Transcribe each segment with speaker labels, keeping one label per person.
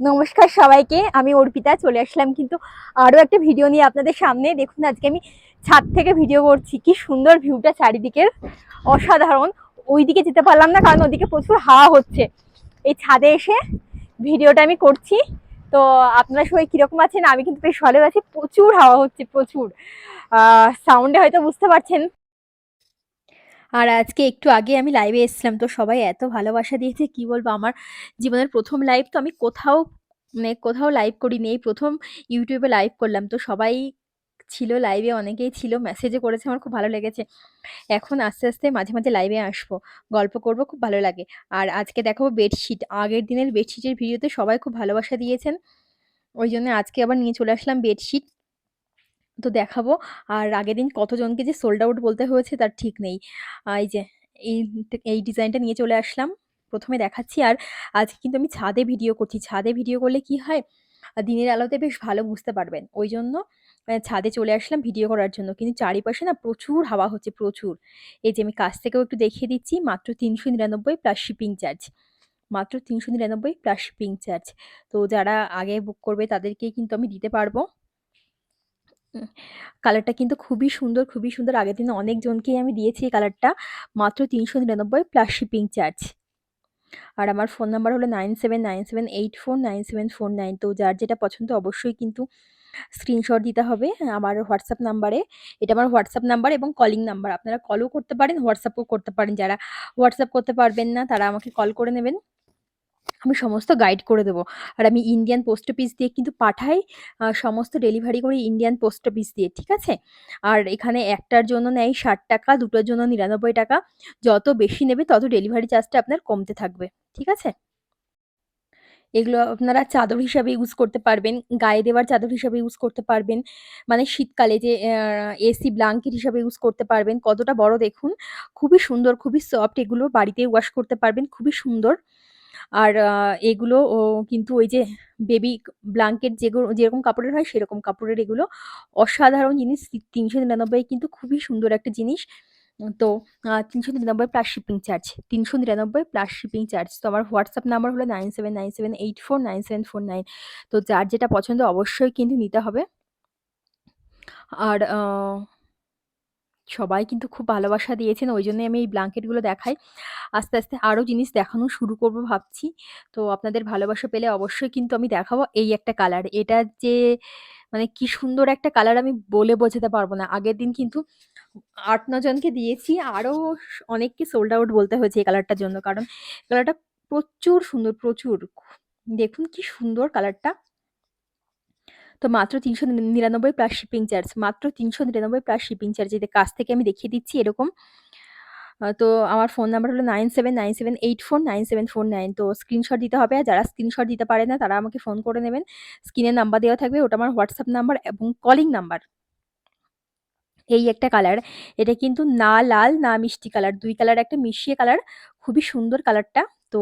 Speaker 1: নমস্কার সবাইকে, আমি অর্পিতা, চলে আসলাম কিন্তু আরও একটা ভিডিও নিয়ে আপনাদের সামনে। দেখুন, আজকে আমি ছাদ থেকে ভিডিও করছি। কি সুন্দর ভিউটা চারিদিকের, অসাধারণ। ওইদিকে যেতে পারলাম না, কারণ ওদিকে প্রচুর হাওয়া হচ্ছে। এই ছাদে এসে ভিডিওটা আমি করছি। তো আপনারা সবাই কীরকম আছেন? আমি কিন্তু বেশ ভালো আছি। প্রচুর হাওয়া হচ্ছে, প্রচুর। সাউন্ডে হয়তো বুঝতে পারছেন। আর আজকে একটু আগে আমি লাইভে এসেছিলাম, তো সবাই এত ভালোবাসা দিয়েছে, কি বলব? আমার জীবনের প্রথম লাইভ তো আমি কোথাও মানে কোথাও লাইভ করিনি, এই প্রথম ইউটিউবে লাইভ করলাম, তো সবাই ছিল লাইভে অনেকেই ছিল মেসেজে করেছে, আমার খুব ভালো লেগেছে। এখন আস্তে আস্তে মাঝে মাঝে লাইভে আসব, গল্প করব, খুব ভালো লাগে। আর আজকে দেখাবো বেডশিট আগের দিনের বেডশিটের ভিডিওতে সবাই খুব ভালোবাসা দিয়েছেন, ওই জন্য আজকে আবার নিয়ে চলে আসলাম বেডশিট তো দেখাবো। আর আগের দিন কতজনকে যে সোল্ড আউট বলতে হয়েছে তার ঠিক নেই। এই যে, এই এই ডিজাইনটা নিয়ে চলে আসলাম। প্রথমে দেখাচ্ছি। আর আজকে কিন্তু আমি ছাদে ভিডিও করছি। ছাদে ভিডিও করলে কি হয়? দিনের আলোতে বেশ ভালো বুঝতে পারবেন। ওই জন্য ছাদে চলে আসলাম ভিডিও করার জন্য। কিন্তু চারিপাশে না প্রচুর হাওয়া হচ্ছে, প্রচুর। এই যে আমি কাছ থেকেও একটু দেখিয়ে দিচ্ছি। মাত্র তিনশো নিরানব্বই প্লাস শিপিং চার্জ মাত্র তিনশো নিরানব্বই প্লাস শিপিং চার্জ তো যারা আগে বুক করবে তাদেরকে কিন্তু আমি দিতে পারব। কালারটা কিন্তু খুবই সুন্দর খুবই সুন্দর। আগের দিন অনেকজনকেই আমি দিয়েছি এই কালারটা মাত্র তিনশো নিরানব্বই প্লাস শিপিং চার্জ আর আমার ফোন নাম্বার হলো nine seven nine seven eight four nine seven four nine তো যার যেটা পছন্দ অবশ্যই কিন্তু স্ক্রিনশট দিতে হবে আমার হোয়াটসঅ্যাপ নাম্বারে এটা আমার হোয়াটসঅ্যাপ নাম্বার এবং কলিং নাম্বার আপনারা কলও করতে পারেন হোয়াটসঅ্যাপও করতে পারেন। যারা হোয়াটসঅ্যাপ করতে পারবেন না, তারা আমাকে কল করে নেবেন। আমি সমস্ত গাইড করে দেবো। আর আমি ইন্ডিয়ান পোস্ট অফিস দিয়ে কিন্তু পাঠাই সমস্ত ডেলিভারি করি ইন্ডিয়ান পোস্ট অফিস দিয়ে, ঠিক আছে? আর এখানে একটার জন্য নেয় ষাট টাকা, দুটোর জন্য নিরানব্বই টাকা। যত বেশি নেবে, তত ডেলিভারি চার্জটা আপনার কমতে থাকবে, ঠিক আছে? এগুলো আপনারা চাদর হিসাবে ইউজ করতে পারবেন, গায়ে দেওয়ার চাদর হিসাবে ইউজ করতে পারবেন। মানে শীতকালে যে এসি ব্লাঙ্কেট হিসাবে ইউজ করতে পারবেন। কতটা বড় দেখুন, খুবই সুন্দর, খুবই সফট এগুলো বাড়িতে ওয়াশ করতে পারবেন, খুবই সুন্দর। আর এগুলো কিন্তু ওই যে বেবি ব্লাঙ্কেট যেগুলো, যেরকম কাপড়ের হয় সেরকম কাপড়ের এগুলো। অসাধারণ জিনিস তিনশো নিরানব্বই কিন্তু খুবই সুন্দর একটা জিনিস। তো তিনশো নিরানব্বই প্লাস শিপিং চার্জ তিনশো নিরানব্বই প্লাস শিপিং চার্জ তো আমার হোয়াটসঅ্যাপ নাম্বার হলো nine seven nine seven eight four nine seven four nine তো যার যেটা পছন্দ অবশ্যই কিন্তু নিতে হবে। আর সবাই কিন্তু খুব ভালোবাসা দিয়েছেন। ওই জন্যই আমি এই ব্ল্যাঙ্কেটগুলো দেখাই। আস্তে আস্তে আরও জিনিস দেখানো শুরু করব ভাবছি। তো আপনাদের ভালোবাসা পেলে অবশ্যই কিন্তু আমি দেখাবো এই একটা কালার। এটা যে মানে কি সুন্দর একটা কালার আমি বলে বোঝাতে পারব না। আগের দিন কিন্তু আট, ন জনকে দিয়েছি। আরও অনেককে সোল্ড আউট বলতে হয়েছে এই কালারটার জন্য। কারণ কালারটা প্রচুর সুন্দর, প্রচুর। দেখুন কি সুন্দর কালারটা। তো মাত্র তিনশো নিরানব্বই প্লাস শিপিং চার্জ মাত্র তিনশো নিরানব্বই প্লাস শিপিং চার্জ এদের কাছ থেকে আমি দেখিয়ে দিচ্ছি এরকম। তো আমার ফোন নাম্বার হলো nine seven nine seven eight four nine seven four nine তো স্ক্রিনশট দিতে হবে, আর যারা স্ক্রিনশট দিতে পারে না, তারা আমাকে ফোন করে নেবেন। স্ক্রিনে নাম্বার দেওয়া থাকবে, ওটা আমার হোয়াটসঅ্যাপ নাম্বার এবং কলিং নাম্বার এই একটা কালার এটা কিন্তু না লাল, না মিষ্টি কালার দুই কালার একটা মিশিয়ে কালার খুবই সুন্দর কালারটা তো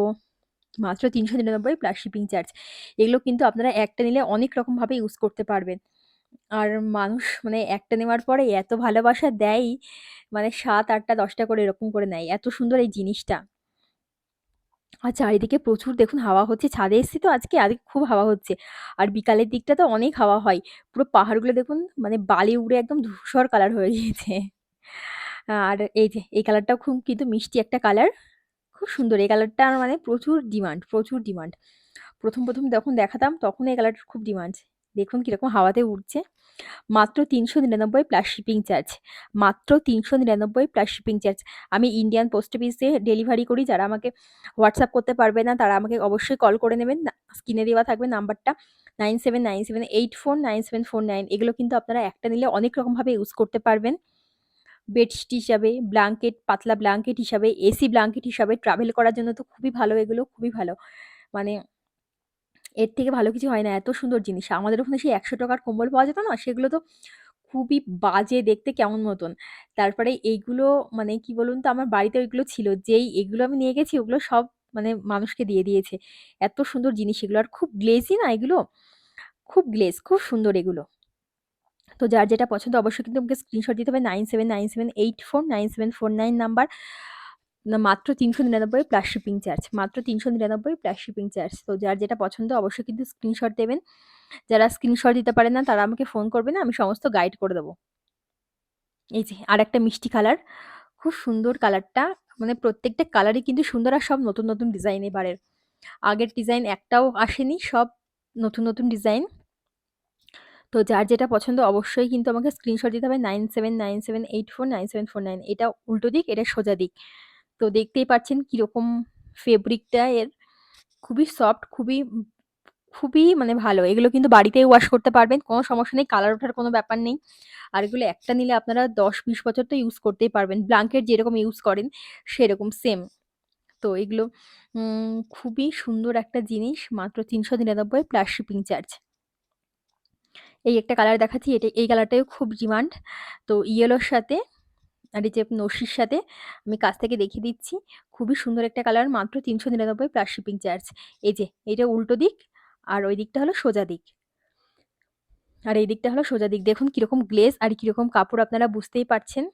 Speaker 1: মাত্র তিনশো নিরানব্বই প্লাস শিপিং চার্জ এগুলো কিন্তু আপনারা একটা নিলে অনেক রকমভাবে ইউজ করতে পারবেন। আর মানুষ মানে একটা নেওয়ার পরে এত ভালোবাসা দেয় মানে সাত আটটা দশটা করে এরকম করে নেয়, এত সুন্দর এই জিনিসটা। আর চারিদিকে প্রচুর দেখুন হাওয়া হচ্ছে, ছাদে এসেছি তো আজকে আজকে খুব হাওয়া হচ্ছে। আর বিকালের দিকটা তো অনেক হাওয়া হয়। পুরো পাহাড়গুলো দেখুন মানে বালি উড়ে একদম ধূসর কালার হয়ে গিয়েছে। আর এই যে, এই কালারটাও খুব কিন্তু মিষ্টি একটা কালার খুব সুন্দর। এই কালারটা মানে প্রচুর ডিমান্ড প্রচুর ডিমান্ড প্রথম প্রথম যখন দেখাতাম, তখন এই কালারটার খুব ডিমান্ড দেখুন কীরকম হাওয়াতে উঠছে মাত্র তিনশো নিরানব্বই প্লাস শিপিং চার্জ মাত্র তিনশো নিরানব্বই প্লাস শিপিং চার্জ আমি ইন্ডিয়ান পোস্ট অফিসে ডেলিভারি করি। যারা আমাকে হোয়াটসঅ্যাপ করতে পারবে না, তারা আমাকে অবশ্যই কল করে নেবেন। স্ক্রিনে দেওয়া থাকবে নাম্বারটা। Nine seven nine seven eight four nine seven four nine এগুলো কিন্তু আপনারা একটা নিলে অনেক রকমভাবে ইউজ করতে পারবেন। বেডশিট হিসাবে ব্ল্যাঙ্কেট পাতলা ব্ল্যাঙ্কেট হিসাবে এসি ব্ল্যাঙ্কেট হিসাবে ট্রাভেল করার জন্য তো খুবই ভালো, এগুলো খুবই ভালো। মানে এর থেকে ভালো কিছু হয় না, এত সুন্দর জিনিস। আমাদের ওখানে সেই একশো টাকার কম্বল পাওয়া যেত না, সেগুলো তো খুবই বাজে দেখতে কেমন মতন। তারপরে এইগুলো মানে কি বলুন তো, আমার বাড়িতে ওইগুলো ছিল। যেই এগুলো আমি নিয়ে গেছি, ওগুলো সব মানে মানুষকে দিয়ে দিয়েছে। এত সুন্দর জিনিস এগুলো। আর খুব গ্লেজি না এগুলো? খুব গ্লেজ খুব সুন্দর এগুলো। তো যার যেটা পছন্দ অবশ্যই কিন্তু আমাকে স্ক্রিনশট দিতে হবে। Nine seven nine seven eight four nine seven four nine number না, মাত্র তিনশো নিরানব্বই প্লাস শিপিং চার্জ মাত্র তিনশো নিরানব্বই প্লাস শিপিং চার্জ তো যার যেটা পছন্দ অবশ্যই কিন্তু স্ক্রিনশট দেবেন। যারা স্ক্রিনশট দিতে পারে না, তারা আমাকে ফোন করবে না, আমি সমস্ত গাইড করে দেবো। এই যে, আর একটা মিষ্টি কালার খুব সুন্দর কালারটা মানে প্রত্যেকটা কালারই কিন্তু সুন্দর আর সব নতুন নতুন ডিজাইন এবারের। আগের ডিজাইন একটাও আসেনি, সব নতুন নতুন ডিজাইন তো যার যেটা পছন্দ অবশ্যই কিন্তু আমাকে স্ক্রিনশট দিতে হবে। Nine seven nine seven eight four nine seven four nine এটা উল্টো দিক, এটা সোজা দিক। তো দেখতেই পাচ্ছেন কীরকম ফেব্রিকটা এর। খুবই সফট খুবই খুবই মানে ভালো। এগুলো কিন্তু বাড়িতেই ওয়াশ করতে পারবেন। কোনো সমস্যা নেই কালার ওঠার কোনো ব্যাপার নেই। আর এগুলো একটা নিলে আপনারা দশ বিশ বছর তো ইউজ করতেই পারবেন। ব্ল্যাঙ্কেট যেরকম ইউজ করেন, সেরকম সেম তো এগুলো খুবই সুন্দর একটা জিনিস। মাত্র তিনশো নিরানব্বই প্লাস শিপিং চার্জ এই একটা কালার দেখাচ্ছি, এটা, এই কালারটাও খুব ডিমান্ড তো ইয়েলোর সাথে আর এই যে নসির সাথে আমি কাছ থেকে দেখিয়ে দিচ্ছি। খুবই সুন্দর একটা কালার মাত্র তিনশো নিরানব্বই প্লাস শিপিং চার্জ এই যে, এটা উল্টো দিক আর ওই দিকটা হলো সোজা দিক। আর এই দিকটা হলো সোজা দিক। দেখুন কীরকম গ্লেজ আর কীরকম কাপড় আপনারা বুঝতেই পারছেন।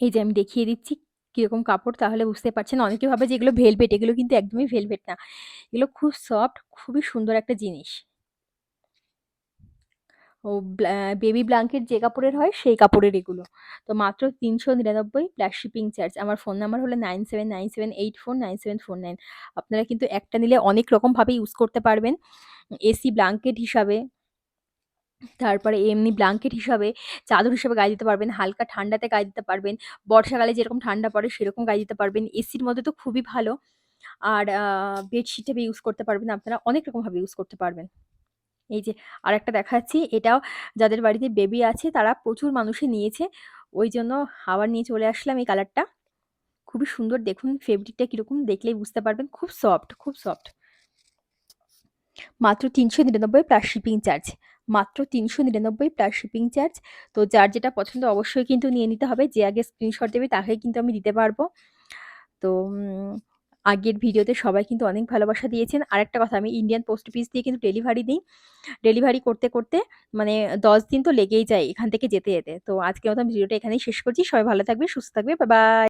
Speaker 1: এই যে আমি দেখিয়ে দিচ্ছি কীরকম কাপড়, তাহলে বুঝতে পারছেন। অনেকে ভাবে যে এগুলো ভেলভেট এগুলো কিন্তু একদমই ভেলভেট না। এগুলো খুব সফট খুবই সুন্দর একটা জিনিস। ও বেবি ব্ল্যাঙ্কেট যে কাপড়ের হয় সেই কাপড়ের এগুলো। তো মাত্র তিনশো নিরানব্বই প্লাস শিপিং চার্জ আমার ফোন নাম্বার হলো nine seven nine seven eight four nine seven four nine আপনারা কিন্তু একটা নিলে অনেক রকমভাবে ইউজ করতে পারবেন। এসি ব্ল্যাঙ্কেট হিসাবে, তারপরে এমনি ব্ল্যাঙ্কেট হিসাবে, চাদর হিসাবে গায়ে দিতে পারবেন, হালকা ঠান্ডাতে গায়ে দিতে পারবেন, বর্ষাকালে যেরকম ঠান্ডা পড়ে সেরকম গায়ে দিতে পারবেন। এসির মধ্যে তো খুবই ভালো। আর বেডশিট হিসেবে ইউজ করতে পারবেন আপনারা, অনেক রকমভাবে ইউজ করতে পারবেন। এই যে আর একটা দেখাচ্ছি, এটাও যাদের বাড়িতে বেবি আছে তারা প্রচুর মানুষে নিয়েছে, ওই জন্য আবার নিয়ে চলে আসলাম এই কালারটা খুবই সুন্দর দেখুন ফেব্রিকটা কীরকম দেখলেই বুঝতে পারবেন, খুব সফট খুব সফট মাত্র তিনশো নিরানব্বই প্লাস শিপিং চার্জ মাত্র তিনশো নিরানব্বই প্লাস শিপিং চার্জ তো যার যেটা পছন্দ অবশ্যই কিন্তু নিয়ে নিতে হবে, যে আগে স্ক্রিনশট দেবে তাকে কিন্তু আমি দিতে পারব। তো আগের ভিডিওতে সবাই কিন্তু অনেক ভালোবাসা দিয়েছেন। আর একটা কথা, আমি ইন্ডিয়ান পোস্ট অফিস দিয়ে কিন্তু ডেলিভারি দিই। ডেলিভারি করতে করতে মানে দশ দিন তো লেগেই যায় এখান থেকে যেতে যেতে। তো আজকে মতো ভিডিওটা এখানেই শেষ করছি। সবাই ভালো থাকবে সুস্থ থাকবে বাই